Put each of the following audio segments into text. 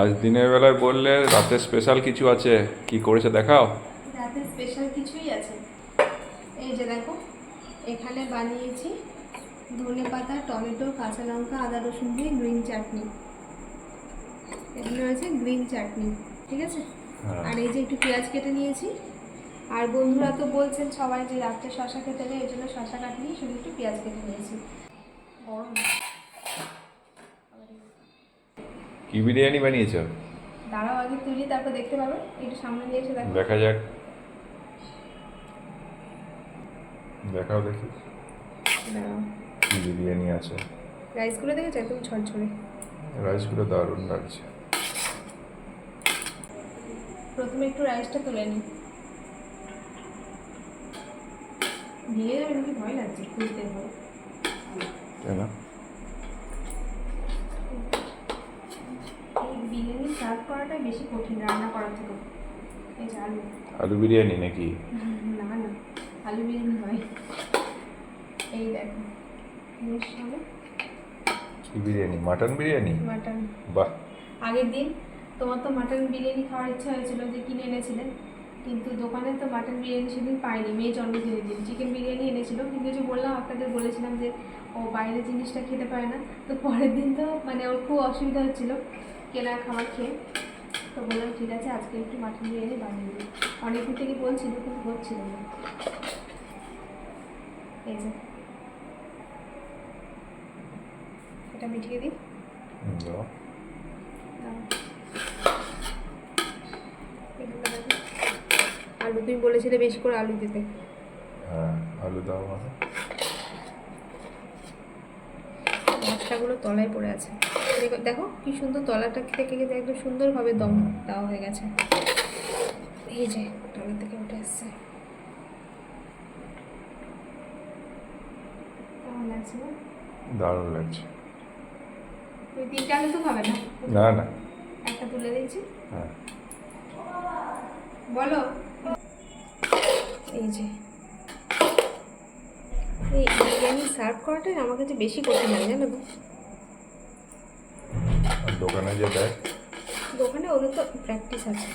আজ দিনের বেলায় বললে রাতে স্পেশাল কিছু আছে? কি করেছে দেখাও। রাতে স্পেশাল কিছুই আছে। এই যে দেখো এখানে বানিয়েছি ধনে পাতা টমেটো কাঁচা লঙ্কা আদা রসুন দিয়ে গ্রিন চাটনি এগুলো রয়েছে গ্রিন চাটনি ঠিক আছে? হ্যাঁ। আর এই যে একটু পেঁয়াজ কেটে নিয়েছি। আর বন্ধুরা তো বলছেন সবাই যে রাত্রে শশা খেতে নেই এই জন্য শশা কাটিয়ে শুধু একটু পেঁয়াজ কেটে নিয়েছি। গরম। কি বিরিয়ানি বানিয়েছো? দাঁড়াও আগে তুলি তারপর দেখতে পাবে। একটু সামনে নিয়ে এসে দেখো। দেখা যাক। দেখাও দেখি। কি বিরিয়ানি আছে? রাইসগুলো দেখেছ? একদম ছড়ছড়ে রাইসগুলো দারুণ লাগছে। প্রথমে একটু রাইসটা তুলে নিই। দিয়ে ভয় লাগছে তুলতে হয় তাই না বিরিয়ানি সার্ভ করাটাই বেশি কঠিন রান্না করার থেকে। এই যে আলু। আলু বিরিয়ানি নাকি? না না আলু বিরিয়ানি হয় এই দেখো বেশ সঙ্গে কি বিরিয়ানি? মাটন বিরিয়ানি? মাটন। বাহ। আগের দিন তোমার তো মাটন বিরিয়ানি খাওয়ার ইচ্ছা হয়েছিল যে কিনে এনেছিলে। কিন্তু দোকানে তো মাটন বিরিয়ানি সেদিন পাইনি মেয়ে জন্মদিনের দিন। চিকেন বিরিয়ানি এনেছিল কিন্তু যে বললাম আপনাদের বলেছিলাম যে ও বাইরের জিনিসটা খেতে পারে না তো পরের দিন তো মানে ওর খুব অসুবিধা হচ্ছিল কেনা খাবার খেয়ে। তো বললাম ঠিক আছে আজকে একটু মাটন বিরিয়ানি বানিয়ে দিই। অনেকদিন থেকে বলছিল কিন্তু হচ্ছিল না। এই যে। এটা মিটিয়ে দিই। দাও। এগুলো দেখো। আলু তুমি বলেছিলে বেশি করে আলু দিতে। হ্যাঁ আলু দাও মানে মশলাগুলো তলায় পড়ে আছে। দেখো- কি সুন্দর তলাটা থেকে একদম সুন্দরভাবে দম দেওয়া হয়ে গেছে। এই যে তলা থেকে উঠে এসছে? দারুণ লাগছে। তুমি তিনটা আলু তো খাবে না? না না। একটা তুলে দিয়েছি। হ্যাঁ। বলো। এই যে। এই বিরিয়ানি সার্ভ করাটাই আমার কাছে বেশি কঠিন লাগে জানো তো। দোকানে যে দেয় দোকানে ওদের তো প্র্যাকটিস আছে।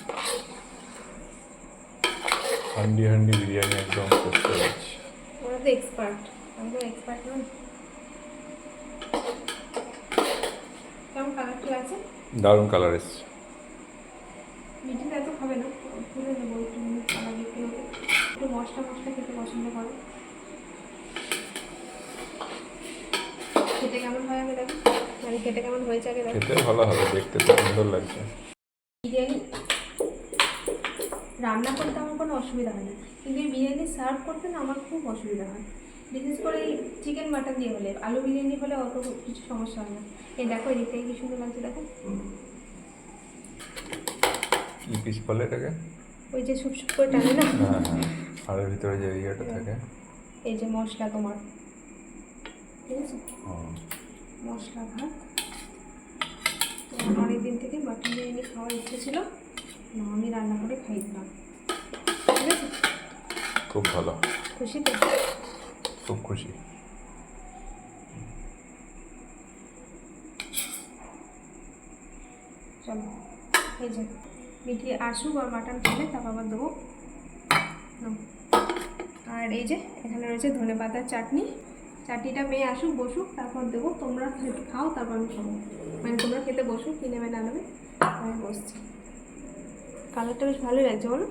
হান্ডি হান্ডি বিরিয়ানি একদম করতে ওরা তো এক্সপার্ট আমি তো এক্সপার্ট নয় কেমন কালারটা আছে? দারুণ কালার এসছে। মিঠিটা এত খাবে না মশলা মশলা খেতে পছন্দ করে। খেতে কেমন হয় আগে দেখো মানে খেতে কেমন হয়েছে আগে দেখো খেতে ভালো হবে দেখতে তো সুন্দর লাগছে। বিরিয়ানি? রান্না করতে আমার কোনো অসুবিধা হয় না। কিন্তু এই বিরিয়ানি সার্ভ করতে না আমার খুব অসুবিধা হয়। বিশেষ করে এই চিকেন মাটন দিয়ে হলে আলু বিরিয়ানি হলে অত কিছু সমস্যা হয় না। এই দেখো এদিক থেকে কি সুন্দর লাগছে দেখো। কি পিস বলে এটাকে? ওই যে সুপ সুপ করে টানে না? হ্যাঁ হ্যাঁ। আর ভিতরে যে ইয়েটা থাকে। এই যে মশলা তোমার। ঠিক আছে। মশলা ভাত। অনেক দিন থেকে মাটন বিরিয়ানি খাওয়ার ইচ্ছে ছিল। না আমি রান্না করে খাই দিলাম ঠিক আছে? খুব ভালো। খুশি তো? খুব খুশি। চলো এই যে। মিটি আসুক আর মাটন খেলে তারপর আবার দেবো। আর এই যে এখানে রয়েছে ধনে পাতার চাটনি। চাটনিটা মেয়ে আসুক বসুক তারপর দেবো। তোমরা একটু খাও তারপর আমি খাব। মানে তোমরা খেতে বসো কি নেবে না নেবে আমি বসছি। কালারটা বেশ ভালোই লাগছে বলো।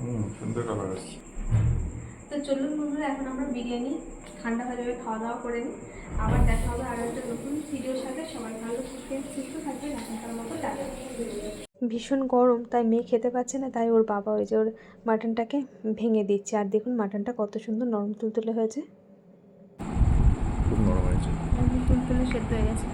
হুম সুন্দর কালার এসছে। তো চলুন বন্ধুরা এখন আমরা বিরিয়ানি ঠান্ডা হয়ে যাবে খাওয়া দাওয়া করে নিই। আবার দেখা হবে আরও একটা নতুন ভীষণ গরম তাই মেয়ে খেতে পাচ্ছে না তাই ওর বাবা ওই যে ওর মাটনটাকে ভেঙে দিচ্ছে। আর দেখুন মাটনটা কত সুন্দর নরম তুলতুলে হয়েছে। খুব নরম হয়েছে। তুলতুলে সেদ্ধ হয়ে গেছে।